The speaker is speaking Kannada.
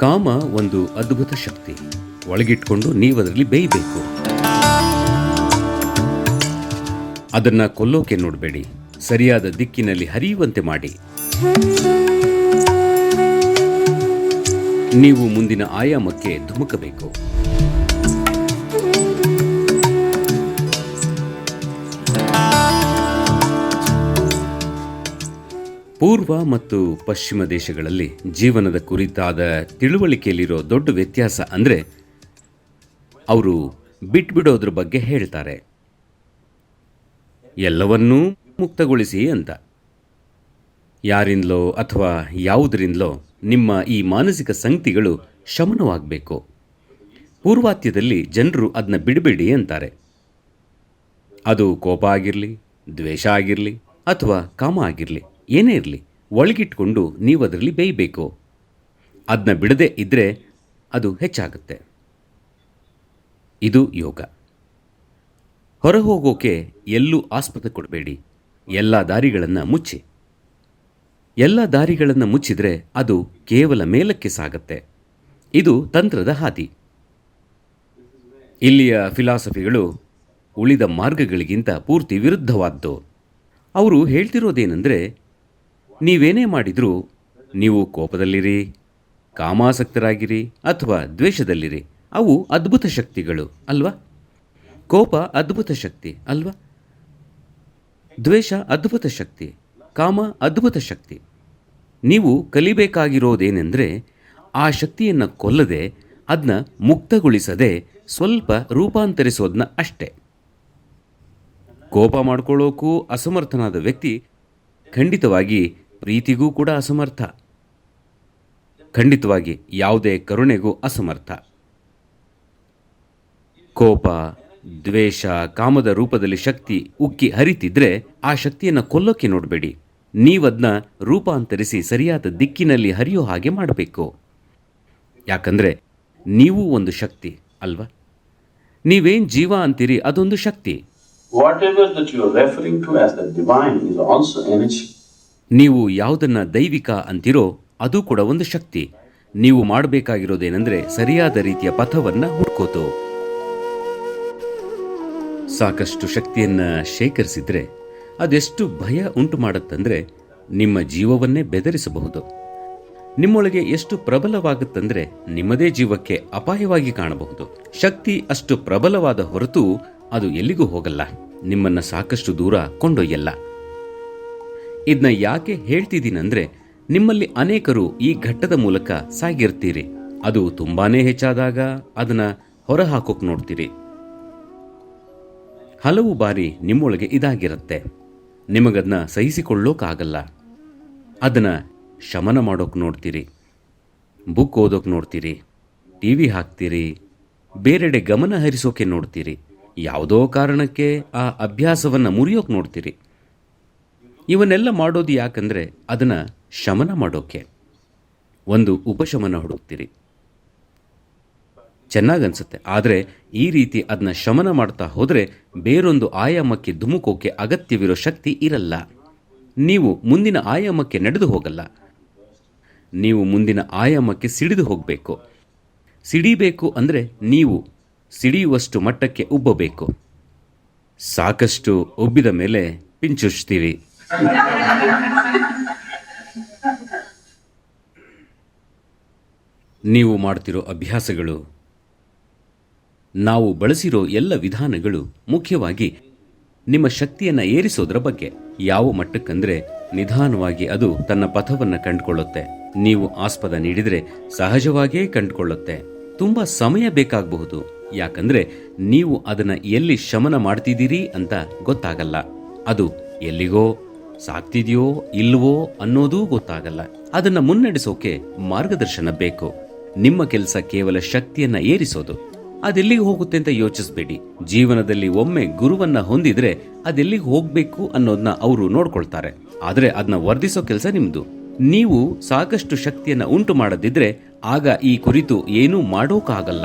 ಕಾಮ ಒಂದು ಅದ್ಭುತ ಶಕ್ತಿ. ಒಳಗಿಟ್ಕೊಂಡು ನೀವದರಲ್ಲಿ ಬೇಯಬೇಕು. ಅದನ್ನ ಕೊಲ್ಲೋಕೆ ನೋಡಬೇಡಿ. ಸರಿಯಾದ ದಿಕ್ಕಿನಲ್ಲಿ ಹರಿಯುವಂತೆ ಮಾಡಿ. ನೀವು ಮುಂದಿನ ಆಯಾಮಕ್ಕೆ ಧುಮುಕಬೇಕು. ಪೂರ್ವ ಮತ್ತು ಪಶ್ಚಿಮ ದೇಶಗಳಲ್ಲಿ ಜೀವನದ ಕುರಿತಾದ ತಿಳುವಳಿಕೆಯಲ್ಲಿರೋ ದೊಡ್ಡ ವ್ಯತ್ಯಾಸ ಅಂದರೆ ಅವರು ಬಿಟ್ಬಿಡೋದ್ರ ಬಗ್ಗೆ ಹೇಳ್ತಾರೆ. ಎಲ್ಲವನ್ನೂ ಮುಕ್ತಗೊಳಿಸಿ ಅಂತ. ಯಾರಿಂದಲೋ ಅಥವಾ ಯಾವುದರಿಂದಲೋ ನಿಮ್ಮ ಈ ಮಾನಸಿಕ ಸಂಗತಿಗಳು ಶಮನವಾಗಬೇಕು. ಪೂರ್ವಾತ್ಯದಲ್ಲಿ ಜನರು ಅದನ್ನ ಬಿಡಬೇಡಿ ಅಂತಾರೆ. ಅದು ಕೋಪ ಆಗಿರಲಿ, ದ್ವೇಷ ಆಗಿರಲಿ ಅಥವಾ ಕಾಮ ಆಗಿರಲಿ. ಏನೇ ಇರಲಿ, ಒಳಗಿಟ್ಕೊಂಡು ನೀವು ಅದರಲ್ಲಿ ಬೇಯಬೇಕು. ಅದನ್ನ ಬಿಡದೆ ಇದ್ದರೆ ಅದು ಹೆಚ್ಚಾಗುತ್ತೆ. ಇದು ಯೋಗ. ಹೊರ ಹೋಗೋಕೆ ಎಲ್ಲೂ ಆಸ್ಪದ ಕೊಡಬೇಡಿ. ಎಲ್ಲ ದಾರಿಗಳನ್ನು ಮುಚ್ಚಿ. ಎಲ್ಲ ದಾರಿಗಳನ್ನು ಮುಚ್ಚಿದರೆ ಅದು ಕೇವಲ ಮೇಲಕ್ಕೆ ಸಾಗತ್ತೆ. ಇದು ತಂತ್ರದ ಹಾದಿ. ಇಲ್ಲಿಯ ಫಿಲಾಸಫಿಗಳು ಉಳಿದ ಮಾರ್ಗಗಳಿಗಿಂತ ಪೂರ್ತಿ ವಿರುದ್ಧವಾದ್ದು. ಅವರು ಹೇಳ್ತಿರೋದೇನೆಂದರೆ ನೀವೇನೇ ಮಾಡಿದರೂ ನೀವು ಕೋಪದಲ್ಲಿರಿ, ಕಾಮಾಸಕ್ತರಾಗಿರಿ ಅಥವಾ ದ್ವೇಷದಲ್ಲಿರಿ. ಅವು ಅದ್ಭುತ ಶಕ್ತಿಗಳು, ಅಲ್ವಾ? ಕೋಪ ಅದ್ಭುತ ಶಕ್ತಿ, ಅಲ್ವಾ? ದ್ವೇಷ ಅದ್ಭುತ ಶಕ್ತಿ, ಕಾಮ ಅದ್ಭುತ ಶಕ್ತಿ. ನೀವು ಕಲಿಬೇಕಾಗಿರೋದೇನೆಂದರೆ ಆ ಶಕ್ತಿಯನ್ನು ಕೊಲ್ಲದೆ ಅದನ್ನ ಮುಕ್ತಗೊಳಿಸದೆ ಸ್ವಲ್ಪ ರೂಪಾಂತರಿಸೋದನ್ನ ಅಷ್ಟೇ. ಕೋಪ ಮಾಡ್ಕೊಳ್ಳೋಕ್ಕೂ ಅಸಮರ್ಥನಾದ ವ್ಯಕ್ತಿ ಖಂಡಿತವಾಗಿ ಪ್ರೀತಿಗೂ ಕೂಡ ಅಸಮರ್ಥ. ಖಂಡಿತವಾಗಿ ಯಾವುದೇ ಕರುಣೆಗೂ ಅಸಮರ್ಥ. ಕೋಪ, ದ್ವೇಷ, ಕಾಮದ ರೂಪದಲ್ಲಿ ಶಕ್ತಿ ಉಕ್ಕಿ ಹರಿತಿದ್ರೆ ಆ ಶಕ್ತಿಯನ್ನು ಕೊಲ್ಲೋಕೆ ನೋಡಬೇಡಿ. ನೀವದನ್ನ ರೂಪಾಂತರಿಸಿ ಸರಿಯಾದ ದಿಕ್ಕಿನಲ್ಲಿ ಹರಿಯೋ ಹಾಗೆ ಮಾಡಬೇಕು. ಯಾಕಂದ್ರೆ ನೀವು ಒಂದು ಶಕ್ತಿ, ಅಲ್ವಾ? ನೀವೇನ್ ಜೀವ ಅಂತೀರಿ ಅದೊಂದು ಶಕ್ತಿ. Whatever that you are referring to as the divine is also energy. ನೀವು ಯಾವುದನ್ನ ದೈವಿಕ ಅಂತಿರೋ ಅದು ಕೂಡ ಒಂದು ಶಕ್ತಿ. ನೀವು ಮಾಡಬೇಕಾಗಿರೋದೇನೆಂದ್ರೆ ಸರಿಯಾದ ರೀತಿಯ ಪಥವನ್ನ ಹುಡ್ಕೋತು. ಸಾಕಷ್ಟು ಶಕ್ತಿಯನ್ನ ಶೇಖರಿಸಿದ್ರೆ ಅದೆಷ್ಟು ಭಯ ಉಂಟು ಮಾಡುತ್ತಂದ್ರೆ ನಿಮ್ಮ ಜೀವವನ್ನೇ ಬೆದರಿಸಬಹುದು. ನಿಮ್ಮೊಳಗೆ ಎಷ್ಟು ಪ್ರಬಲವಾಗುತ್ತಂದ್ರೆ ನಿಮ್ಮದೇ ಜೀವಕ್ಕೆ ಅಪಾಯವಾಗಿ ಕಾಣಬಹುದು. ಶಕ್ತಿ ಅಷ್ಟು ಪ್ರಬಲವಾದ ಹೊರತು ಅದು ಎಲ್ಲಿಗೂ ಹೋಗಲ್ಲ. ನಿಮ್ಮನ್ನ ಸಾಕಷ್ಟು ದೂರ ಕೊಂಡೊಯ್ಯಲ್ಲ. ಇದನ್ನ ಯಾಕೆ ಹೇಳ್ತಿದ್ದೀನಂದ್ರೆ ನಿಮ್ಮಲ್ಲಿ ಅನೇಕರು ಈ ಘಟ್ಟದ ಮೂಲಕ ಸಾಗಿರ್ತೀರಿ. ಅದು ತುಂಬಾನೇ ಹೆಚ್ಚಾದಾಗ ಅದನ್ನ ಹೊರಹಾಕೋಕ್ ನೋಡ್ತೀರಿ. ಹಲವು ಬಾರಿ ನಿಮ್ಮೊಳಗೆ ಇದಾಗಿರುತ್ತೆ. ನಿಮಗದನ್ನ ಸಹಿಸಿಕೊಳ್ಳೋಕ್ಕಾಗಲ್ಲ ಅದನ್ನ ಶಮನ ಮಾಡೋಕೆ ನೋಡ್ತೀರಿ. ಬುಕ್ ಓದೋಕೆ ನೋಡ್ತೀರಿ. ಟಿ ವಿ ಹಾಕ್ತೀರಿ. ಬೇರೆಡೆ ಗಮನ ಹರಿಸೋಕೆ ನೋಡ್ತೀರಿ. ಯಾವುದೋ ಕಾರಣಕ್ಕೆ ಆ ಅಭ್ಯಾಸವನ್ನ ಮುರಿಯೋಕೆ ನೋಡ್ತೀರಿ. ಇವನ್ನೆಲ್ಲ ಮಾಡೋದು ಯಾಕಂದರೆ ಅದನ್ನು ಶಮನ ಮಾಡೋಕೆ. ಒಂದು ಉಪಶಮನ ಹುಡುಕ್ತೀರಿ. ಚೆನ್ನಾಗನ್ಸುತ್ತೆ ಆದರೆ ಈ ರೀತಿ ಅದನ್ನ ಶಮನ ಮಾಡ್ತಾ ಹೋದರೆ ಬೇರೊಂದು ಆಯಾಮಕ್ಕೆ ಧುಮುಕೋಕೆ ಅಗತ್ಯವಿರೋ ಶಕ್ತಿ ಇರಲ್ಲ. ನೀವು ಮುಂದಿನ ಆಯಾಮಕ್ಕೆ ನಡೆದು ಹೋಗಲ್ಲ. ನೀವು ಮುಂದಿನ ಆಯಾಮಕ್ಕೆ ಸಿಡಿದು ಹೋಗಬೇಕು. ಸಿಡಿಬೇಕು ಅಂದರೆ ನೀವು ಸಿಡಿಯುವಷ್ಟು ಮಟ್ಟಕ್ಕೆ ಉಬ್ಬಬೇಕು. ಸಾಕಷ್ಟು ಉಬ್ಬಿದ ಮೇಲೆ ಪಿಂಚುಚ್ತೀವಿ ನೀವು ಮಾಡ್ತಿರೋ ಅಭ್ಯಾಸಗಳು, ನಾವು ಬಳಸಿರೋ ಎಲ್ಲ ವಿಧಾನಗಳು ಮುಖ್ಯವಾಗಿ ನಿಮ್ಮ ಶಕ್ತಿಯನ್ನ ಏರಿಸೋದ್ರ ಬಗ್ಗೆ. ಯಾವ ಮಟ್ಟಕ್ಕಂದ್ರೆ ನಿಧಾನವಾಗಿ ಅದು ತನ್ನ ಪಥವನ್ನ ಕಂಡುಕೊಳ್ಳುತ್ತೆ. ನೀವು ಆಸ್ಪದ ನೀಡಿದ್ರೆ ಸಹಜವಾಗಿಯೇ ಕಂಡುಕೊಳ್ಳುತ್ತೆ. ತುಂಬಾ ಸಮಯ ಬೇಕಾಗಬಹುದು. ಯಾಕಂದ್ರೆ ನೀವು ಅದನ್ನ ಎಲ್ಲಿ ಶಮನ ಮಾಡ್ತಿದ್ದೀರಿ ಅಂತ ಗೊತ್ತಾಗಲ್ಲ. ಅದು ಎಲ್ಲಿಗೋ ಸಾಕ್ತಿದೆಯೋ ಇಲ್ವೋ ಅನ್ನೋದೂ ಗೊತ್ತಾಗಲ್ಲ. ಅದನ್ನ ಮುನ್ನಡೆಸೋಕೆ ಮಾರ್ಗದರ್ಶನ ಬೇಕು. ನಿಮ್ಮ ಕೆಲಸ ಕೇವಲ ಶಕ್ತಿಯನ್ನ ಏರಿಸೋದು. ಅದೆಲ್ಲಿಗೆ ಹೋಗುತ್ತೆ ಅಂತ ಯೋಚಿಸಬೇಡಿ. ಜೀವನದಲ್ಲಿ ಒಮ್ಮೆ ಗುರುವನ್ನ ಹೊಂದಿದ್ರೆ ಅದೆಲ್ಲಿಗೆ ಹೋಗ್ಬೇಕು ಅನ್ನೋದನ್ನ ಅವರು ನೋಡ್ಕೊಳ್ತಾರೆ. ಆದ್ರೆ ಅದನ್ನ ವರ್ಧಿಸೋ ಕೆಲಸ ನಿಮ್ದು. ನೀವು ಸಾಕಷ್ಟು ಶಕ್ತಿಯನ್ನ ಉಂಟು ಮಾಡದಿದ್ರೆ ಆಗ ಈ ಕುರಿತು ಏನೂ ಮಾಡೋಕ್ಕಾಗಲ್ಲ.